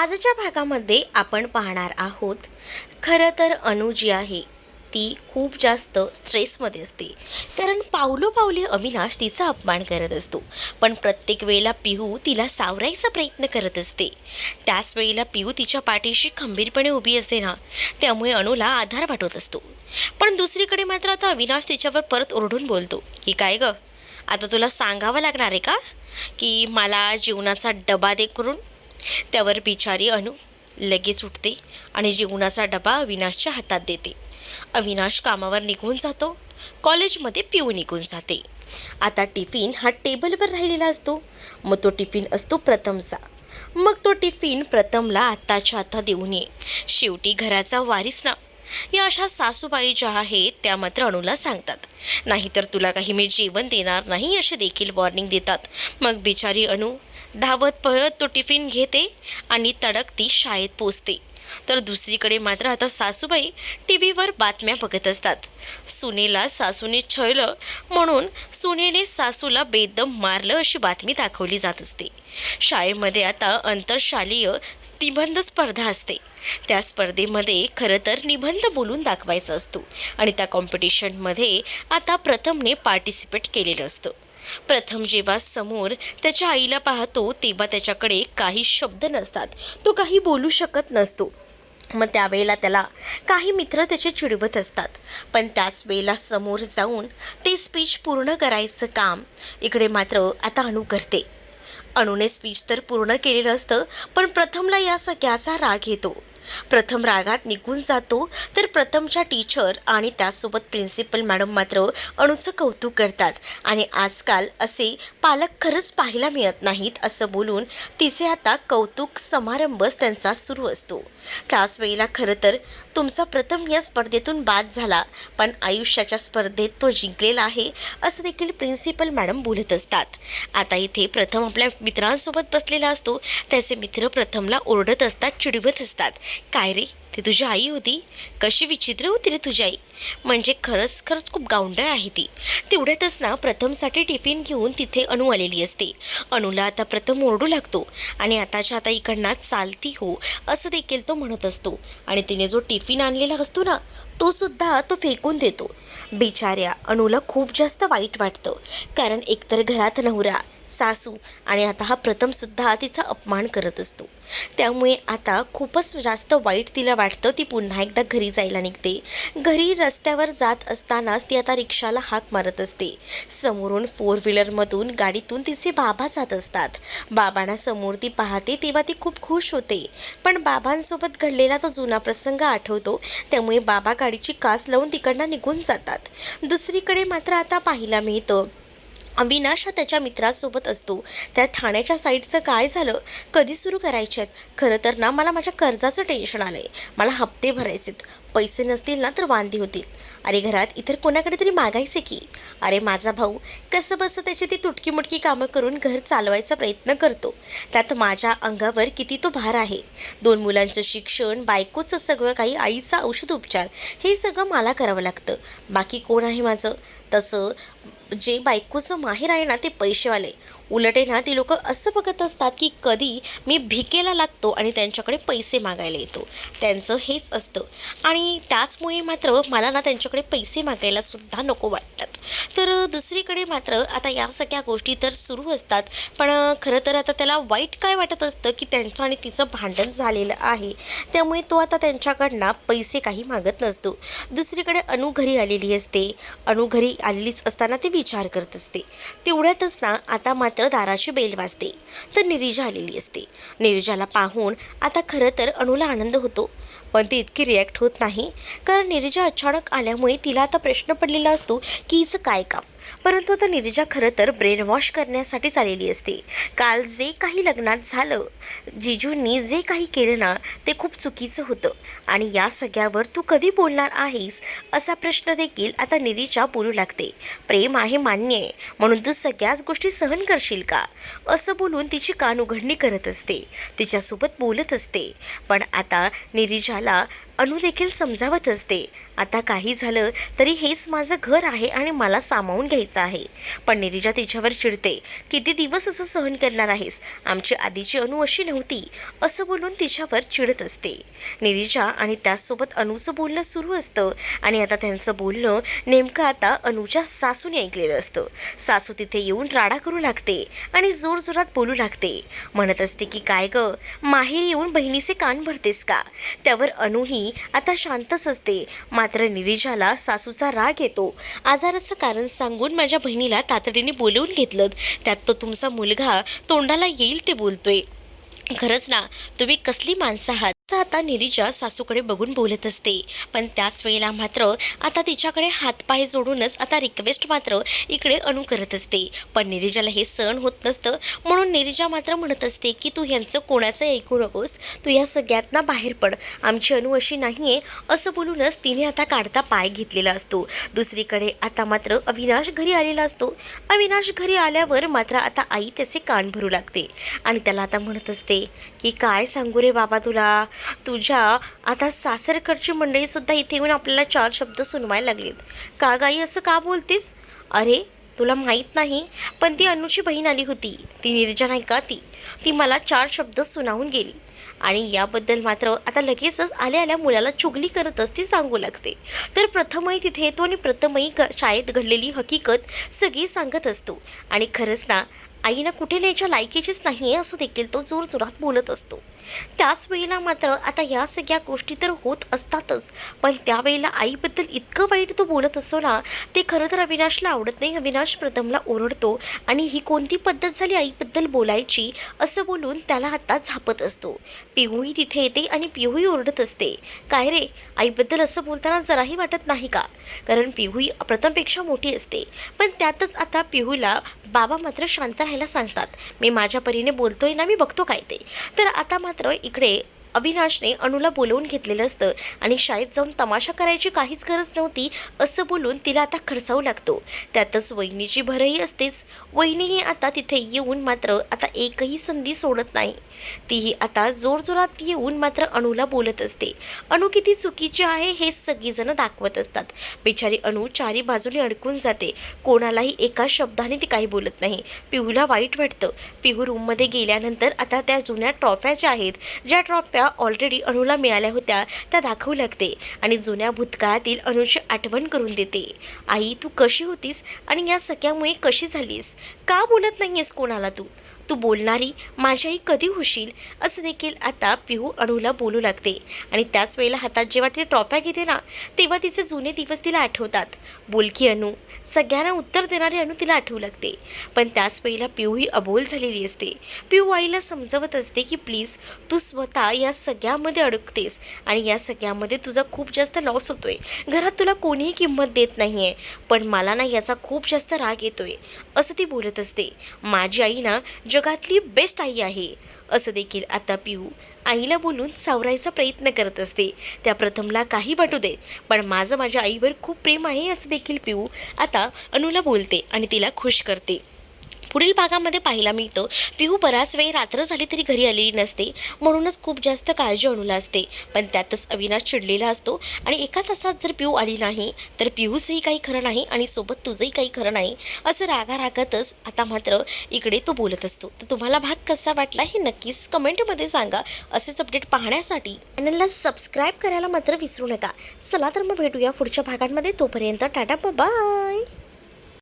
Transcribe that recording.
आजच्या भागामध्ये आपण पाहणार आहोत खरं तर अनु जी आहे ती खूप जास्त स्ट्रेसमध्ये असते. कारण पावलोपावली अविनाश तिचा अपमान करत असतो. पण प्रत्येक वेळेला पिहू तिला सावरायचा प्रयत्न करत असते. त्याच वेळेला पिहू तिच्या पाठीशी खंबीरपणे उभी असते ना त्यामुळे अणूला आधार वाटत असतो. पण दुसरीकडे मात्र आता अविनाश तिच्यावर परत ओरडून बोलतो की काय ग? आता तुला सांगावं लागणार आहे का? की मला जीवनाचा डबा दे करून त्यावर बिचारी अनु लगेच उठते आणि जेवणाचा डबा अविनाशच्या हातात देते. अविनाश कामावर निघून जातो. कॉलेजमध्ये पिऊ निघून जाते. आता टिफिन हा टेबलवर राहिलेला असतो. मग तो टिफिन असतो प्रथमचा. मग तो टिफिन प्रथमला आत्ताच्या आता देऊन ये. शेवटी घराचा वारीस ना. या अशा सासूबाई ज्या आहेत त्या मात्र अणूला सांगतात. नाहीतर तुला काही मी जेवण देणार नाही असे देखील वॉर्निंग देतात. मग बिचारी अणू धावत पळत तो टिफिन घेते आणि तडक ती शाळेत पोचते तर दुसरीकडे मात्र आता सासूबाई टी व्हीवर बातम्या बघत असतात. सुनेला सासूने छळलं म्हणून सुनेने सासूला बेदम मारलं अशी बातमी दाखवली जात असते. शाळेमध्ये आता आंतरशालीय निबंध स्पर्धा असते. त्या स्पर्धेमध्ये खरं तर निबंध बोलून दाखवायचा असतो आणि त्या कॉम्पिटिशनमध्ये आता प्रथमने पार्टिसिपेट केलेलं असतं. प्रथम जेव्हा समोर त्याच्या आईला पाहतो तेव्हा त्याच्याकडे काही शब्द नसतात. तो काही बोलू शकत नसतो. मग त्यावेळेला त्याला काही मित्र त्याचे चिडवत असतात. पण त्याच वेळेला समोर जाऊन ते स्पीच पूर्ण करायचं काम इकडे मात्र आता अणू करते. अणूने स्पीच तर पूर्ण केलेलं असतं पण प्रथमला या सगळ्याचा राग येतो. प्रथम रागात निघून जातो तर प्रथमच्या टीचर आणि त्यासोबत प्रिन्सिपल मॅडम मात्र अणूचं कौतुक करतात. आणि आजकाल असे पालक खरंच पाहायला मिळत नाहीत असं बोलून तिचे आता कौतुक समारंभच त्यांचा सुरू असतो. त्याच वेळेला खरं तर तुमचा प्रथम या स्पर्धेतून बाद झाला पण आयुष्याच्या स्पर्धेत तो जिंकलेला आहे असं देखील प्रिन्सिपल मॅडम बोलत असतात. आता इथे प्रथम आपल्या मित्रांसोबत बसलेला असतो त्याचे मित्र प्रथमला ओरडत असतात चिडवत असतात. काय रे? ती तुझी आई होती? कशी विचित्र होती रे तुझी आई? म्हणजे खरंच खरंच खूप गावंढळ आहे ती. तेवढ्यातच ना प्रथमसाठी टिफिन घेऊन तिथे अणू आलेली असते. अणूला आता प्रथम ओरडू लागतो आणि आताच्या आता इकडनं चालती हो असं देखील तो म्हणत असतो. आणि तिने जो टिफिन आणलेला असतो ना तो सुद्धा तो फेकून देतो. बिचाऱ्या अणूला खूप जास्त वाईट वाटतं. कारण एकतर घरात नवरा सासू आणि आता हा प्रथमसुद्धा तिचा अपमान करत असतो. त्यामुळे आता खूपच जास्त वाईट तिला वाटतं ती पुन्हा एकदा घरी जायला निघते. घरी रस्त्यावर जात असतानाच ती आता रिक्षाला हाक मारत असते. समोरून फोर व्हीलरमधून गाडीतून तिचे बाबा जात असतात. बाबांना समोर ती पाहते तेव्हा ती खूप खुश होते. पण बाबांसोबत घडलेला तो जुना प्रसंग आठवतो. त्यामुळे बाबा गाडीची कास लावून तिकडनं निघून जातात. दुसरीकडे मात्र आता पाहायला मिळतं अविनाश हा त्याच्या मित्रासोबत असतो. त्या ठाण्याच्या साईडचं काय झालं? कधी सुरू करायचे आहेत खरं तर ना मला माझ्या कर्जाचं टेन्शन आलं आहे मला हप्ते भरायचेत. पैसे नसतील ना तर वांदी होतील. अरे घरात इतर कोणाकडे तरी मागायचे की? अरे माझा भाऊ कसं बसं त्याची ती तुटकी मुटकी कामं करून घर चालवायचा प्रयत्न करतो. त्यात माझ्या अंगावर किती तो भार आहे. दोन मुलांचं शिक्षण बायकोचं सगळं काही आईचा औषध उपचार हे सगळं मला करावं लागतं. बाकी कोण आहे माझं? तसं जे बायकोचं माहेर आहे ना ते पैसेवाले. उलट आहे ना ती लोक असं बघत असतात की कधी मी भिकेला लागतो आणि त्यांच्याकडे पैसे मागायला येतो. त्यांचं हेच असतं. आणि त्याचमुळे मात्र मला ना त्यांच्याकडे पैसे मागायला सुद्धा नको वाटतात तर दुसरीकडे मात्र आता या सगळ्या गोष्टी तर सुरू असतात. पण खरं तर आता त्याला वाईट काय वाटत असतं की त्यांचं आणि तिचं भांडण झालेलं आहे. त्यामुळे तो आता त्यांच्याकडनं पैसे काही मागत नसतो. दुसरीकडे अनु घरी आलेली असते. अनु घरी आलेलीच असताना ती विचार करत असते. तेवढ्यातच ना आता मात्र दाराची बेल वाजते. तर निरीजा आलेली असते. निरीजाला पाहून आता खरं तर अणूला आनंद होतो. पण ती इतकी रिॲक्ट होत नाही. कारण निर्जा अचानक आल्यामुळे तिला आता प्रश्न पडलेला असतो की हिचं काय काम? परंतु आता निर्जा खरं तर ब्रेन वॉश करण्यासाठीच आलेली असते. काल जे काही लग्नात झालं जिजूंनी जे काही केलं ना ते खूप चुकीचं होतं. आणि या सगळ्यावर तू कधी बोलणार आहेस? असा प्रश्न देखील आता निरीजा बोलू लागते. प्रेम आहे मान्य आहे म्हणून तू सगळ्याच गोष्टी सहन करशील का? असं बोलून तिची कान उघडणी करत असते. तिच्यासोबत बोलत असते. पण आता निरीजाला अनु देखील समजावत असते. आता काही झालं तरी हेच माझं घर आहे आणि मला सामावून घ्यायचं आहे. पण निरीजा तिच्यावर चिडते. किती दिवस असं सहन करणार आहेस? आमची आधीची अनु अशी नव्हती. असं बोलून तिच्यावर चिडत असते. निरीजा आणि त्याचसोबत अनुचं बोलणं सुरू असतं आणि आता त्यांचं बोलणं नेमकं आता अनुच्या सासूने ऐकलेलं असतं. सासू तिथे येऊन राडा करू लागते आणि जोरजोरात बोलू लागते. म्हणत असते की काय ग? माहेर येऊन बहिणीचे कान भरतेस का? त्यावर अनुही आता शांतच असते. मात्र निरीजाला सासूचा राग येतो. आजाराचं कारण सांगून माझ्या बहिणीला तातडीने बोलवून घेतलं. त्यात तो तुमचा मुलगा तोंडाला येईल ते बोलतोय. खरंच ना तुम्ही कसली माणसं आहात? आता निरीजा सासूकडे बघून बोलत असते. पण त्याच वेळेला मात्र आता तिच्याकडे हातपाय जोडूनच आता रिक्वेस्ट मात्र इकडे अनु करत असते. पण निरीजाला हे सहन होत नसतं. म्हणून निरीजा मात्र म्हणत असते की तू ह्यांचं कोणाचं ऐकू नकोस? तू या सगळ्यातना बाहेर पड. आमची अनु अशी नाही आहे असं बोलूनच तिने आता काढता पाय घेतलेला असतो. दुसरीकडे आता मात्र अविनाश घरी आलेला असतो. अविनाश घरी आल्यावर मात्र आता आई त्याचे कान भरू लागते. आणि त्याला आता म्हणत असते की काय सांगू रे बाबा तुला? तुझ्या आता सासरकडची मंडळीसुद्धा इथे येऊन आपल्याला चार शब्द सुनवायला लागलीत. का गाई असं का बोलतेस? अरे तुला माहीत नाही पण ती अनुची बहीण आली होती. ती निर्जा नाही का ती? ती मला चार शब्द सुनावून गेली. आणि याबद्दल मात्र आता लगेचच आल्या आल्या मुलाला चुगली करतच ती सांगू लागते. तर प्रथमही तिथे येतो आणि प्रथमही शाळेत घडलेली हकीकत सगळी सांगत असतो. आणि खरंच ना आईनं कुठे न्यायच्या लायकीचीच नाही आहे असं देखील तो जोरजोरात बोलत असतो. त्याच वेळेला मात्र आता या सगळ्या गोष्टी तर होत असतातच. पण त्यावेळेला आईबद्दल इतकं वाईट तो बोलत असतो ना ते खरं तर अविनाशला आवडत नाही. अविनाश प्रथमला ओरडतो आणि ही कोणती पद्धत झाली आईबद्दल बोलायची असं बोलून त्याला आता झापत असतो. पिहूही तिथे येते आणि पिहूही ओरडत असते. काय रे आईबद्दल असं बोलताना जराही वाटत नाही का? कारण पिहूही प्रथमपेक्षा मोठी असते. पण त्यातच आता पिहूला बाबा मात्र शांत राहायला सांगतात. मी माझ्या परीने बोलतोय ना मी बघतो काय ते. तर आता मात्र मात्र इकडे अविनाशने अनुला बोलवून घेतलेलं असतं आणि शाळेत जाऊन तमाशा करायची काहीच गरज नव्हती असं बोलून तिला आता खडसावू लागतो. त्यातच वहिनीची भरही असतेच. वहिनीही आता तिथे येऊन मात्र आता एकही संधी सोडत नाही. तीही आता जोरजोरात येऊन मात्र अणूला बोलत असते. अणू किती चुकीची आहे हे सगळीजणं दाखवत असतात. बिचारी अणू चारी बाजूने अडकून जाते. कोणालाही एका शब्दाने ती काही बोलत नाही. पिहूला वाईट वाटतं. पिहू रूममध्ये गेल्यानंतर आता त्या जुन्या ट्रॉफ्या ज्या आहेत. ज्या ट्रॉफ्या ऑलरेडी अणूला मिळाल्या होत्या त्या दाखवू लागते आणि जुन्या भूतकाळातील अणूची आठवण करून देते. आई तू कशी होतीस आणि या सगळ्यामुळे कशी झालीस? का बोलत नाही आहेस कोणाला तू? तू बोलणारी माझी आई कधी होशील? असं देखील आता पिहू अणूला बोलू लागते. आणि त्याच वेळेला हातात जेव्हा ती ट्रॉफ्या घेते ना तेव्हा तिचे जुने दिवस तिला आठवतात. बोलकी अणू सगळ्यांना उत्तर देणारी अणू तिला आठवू लागते. पण त्याच वेळेला पिहूही अबोल झालेली असते. पिहू आईला समजवत असते की प्लीज तू स्वतः या सगळ्यामध्ये अडकतेस आणि या सगळ्यामध्ये तुझा खूप जास्त लॉस होतोय. घरात तुला कोणीही किंमत देत नाही आहे पण मला ना याचा खूप जास्त राग येतोय. असं ती बोलत असते. माझी आई ना जगातली बेस्ट आई आहे. असं देखील आता पिऊ आईला बोलून सावरायचा प्रयत्न करत असते. त्या प्रथमला काही वाटू दे पण माझं माझ्या आईवर खूप प्रेम आहे असं देखील पिऊ आता अनुला बोलते आणि तिला खुश करते. पुढील भागामध्ये पाहायला मिळतं. पिहू बराच वेळ रात्र झाली तरी घरी आलेली नसते. म्हणूनच खूप जास्त काळजी अणूला असते. पण त्यातच अविनाश चिडलेला असतो. आणि एका तासात जर पिहू आली नाही तर पिहूचंही काही खरं नाही आणि सोबत तुझंही काही खरं नाही असं रागा रागातच आता मात्र इकडे तो बोलत असतो. तर तुम्हाला भाग कसा वाटला हे नक्कीच कमेंटमध्ये सांगा. असेच अपडेट पाहण्यासाठी चॅनलला सबस्क्राईब करायला मात्र विसरू नका. चला तर मग भेटूया पुढच्या भागांमध्ये. तोपर्यंत टाटा बाय.